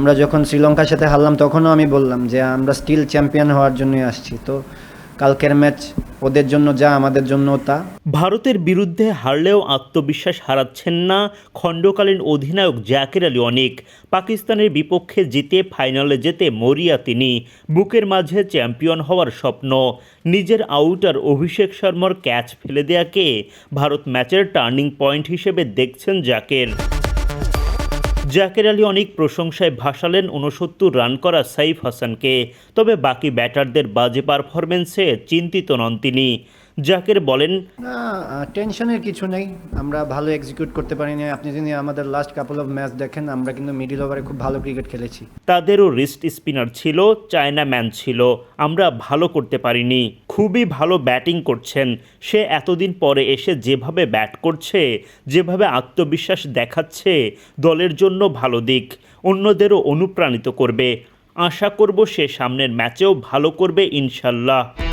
আমরা যখন শ্রীলঙ্কার সাথে হারলাম, তখনও আমি বললাম যে আমরা স্টিল চ্যাম্পিয়ন হওয়ার জন্যই আসছি। তো কালকের ম্যাচ ওদের জন্য যা, আমাদের জন্য তা। ভারতের বিরুদ্ধে হারলেও আত্মবিশ্বাস হারাচ্ছেন না খণ্ডকালীন অধিনায়ক জাকির আলী অনিক। পাকিস্তানের বিপক্ষে জিতে ফাইনালে যেতে মরিয়া তিনি। বুকের মাঝে চ্যাম্পিয়ন হওয়ার স্বপ্ন। নিজের আউটার অভিষেক শর্মার ক্যাচ ফেলে দেয়াকে ভারত ম্যাচের টার্নিং পয়েন্ট হিসেবে দেখছেন জাকের। জাকের আলী অনেক প্রশংসায় ভাসালেন উনসত্তর রান করা সাইফ হাসানকে, তবে বাকি ব্যাটারদের বাজে পারফরমেন্সে চিন্তিত নন তিনি। জাকের বলেন না টেনশনের কিছু নেই। আমরা ভালো এক্সিকিউট করতে পারিনি। আপনি যদি আমাদের লাস্ট কাপল অফ ম্যাচ দেখেন আমরা কিন্তু মিডিল ওভারে খুব ভালো ক্রিকেট খেলেছি। তাদেরও রিস্ট স্পিনার ছিল চায়না ম্যান ছিল। আমরা ভালো করতে পারিনি। খুবই ভালো ব্যাটিং করছেন। সে এতদিন পরে এসে যেভাবে ব্যাট করছে যেভাবে আত্মবিশ্বাস দেখাচ্ছে দলের জন্য ভালো দিক অন্যদেরও অনুপ্রাণিত করবে। আশা করব সে সামনের ম্যাচেও ভালো করবে ইনশাল্লাহ।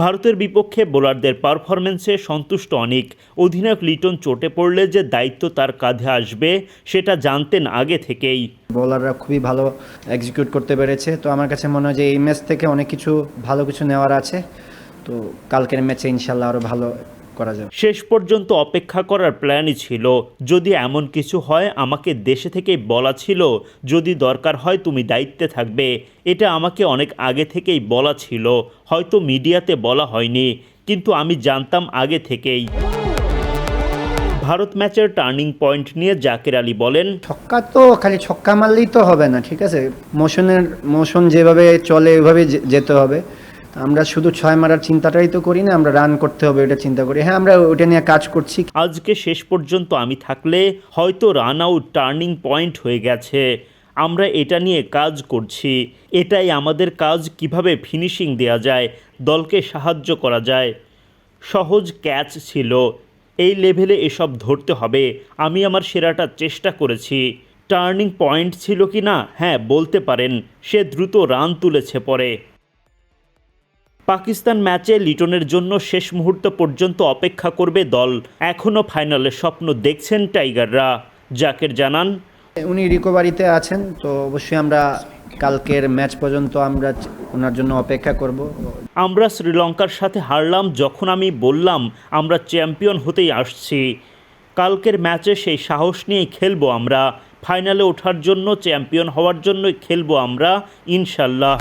ভারতের বিপক্ষে বোলারদের পারফরমেন্সে সন্তুষ্ট অনেক। অধিনায়ক লিটন চোটে পড়লে যে দায়িত্ব তার কাঁধে আসবে, সেটা জানতেন আগে থেকেই। বোলাররা খুবই ভালো এক্সিকিউট করতে পেরেছে। তো আমার কাছে মনে হয় যে এই ম্যাচ থেকে অনেক কিছু ভালো কিছু নেওয়ার আছে। তো কালকের ম্যাচে ইনশাল্লাহ আরও ভালো করা যাবে। শেষ পর্যন্ত অপেক্ষা করার প্ল্যানই ছিল, যদি এমন কিছু হয়, আমাকে দেশে থেকেই বলা ছিল, যদি দরকার হয় তুমি দায়িত্বে থাকবে। এটা আমাকে অনেক আগে থেকেই বলা ছিল, হয়তো মিডিয়াতে বলা হয়নি, কিন্তু আমি জানতাম আগে থেকেই। ভারত ম্যাচের টার্নিং পয়েন্ট নিয়ে জাকির আলী বলেন, ছক্কা তো, খালি ছক্কা মারলেই তো হবে না, ঠিক আছে? মোশনের, মোশন যেভাবে চলে ওইভাবে যেতে হবে। আমরা শুধু ছয় মারার চিন্তাটাই তো করি না, আমরা রান করতে হবে এটা চিন্তা করি। হ্যাঁ আমরা ওটা নিয়ে কাজ করছি। আজকে শেষ পর্যন্ত আমি থাকলে হয়তো রান আউট টার্নিং পয়েন্ট হয়ে গেছে। আমরা এটা নিয়ে কাজ করছি। এটাই আমাদের কাজ, কীভাবে ফিনিশিং দেওয়া যায়, দলকে সাহায্য করা যায়। সহজ ক্যাচ ছিল। এই লেভেলে এসব ধরতে হবে। আমি আমার সেরাটা চেষ্টা করেছি। টার্নিং পয়েন্ট ছিল কি না হ্যাঁ বলতে পারেন। সে দ্রুত রান তুলেছে পরে। পাকিস্তান ম্যাচে লিটনের জন্য শেষ মুহূর্ত পর্যন্ত অপেক্ষা করবে দল। এখনও ফাইনালের স্বপ্ন দেখছেন টাইগাররা। জাকের জানান উনি রিকভারিতে আছেন তো অবশ্যই আমরা কালকের ম্যাচ পর্যন্ত আমরা ওনার জন্য অপেক্ষা করব। আমরা শ্রীলঙ্কার সাথে হারলাম যখন আমি বললাম আমরা চ্যাম্পিয়ন হতেই আসছি। কালকের ম্যাচে সেই সাহস নিয়েই খেলব আমরা। ফাইনালে ওঠার জন্য চ্যাম্পিয়ন হওয়ার জন্যই খেলব আমরা ইনশাল্লাহ।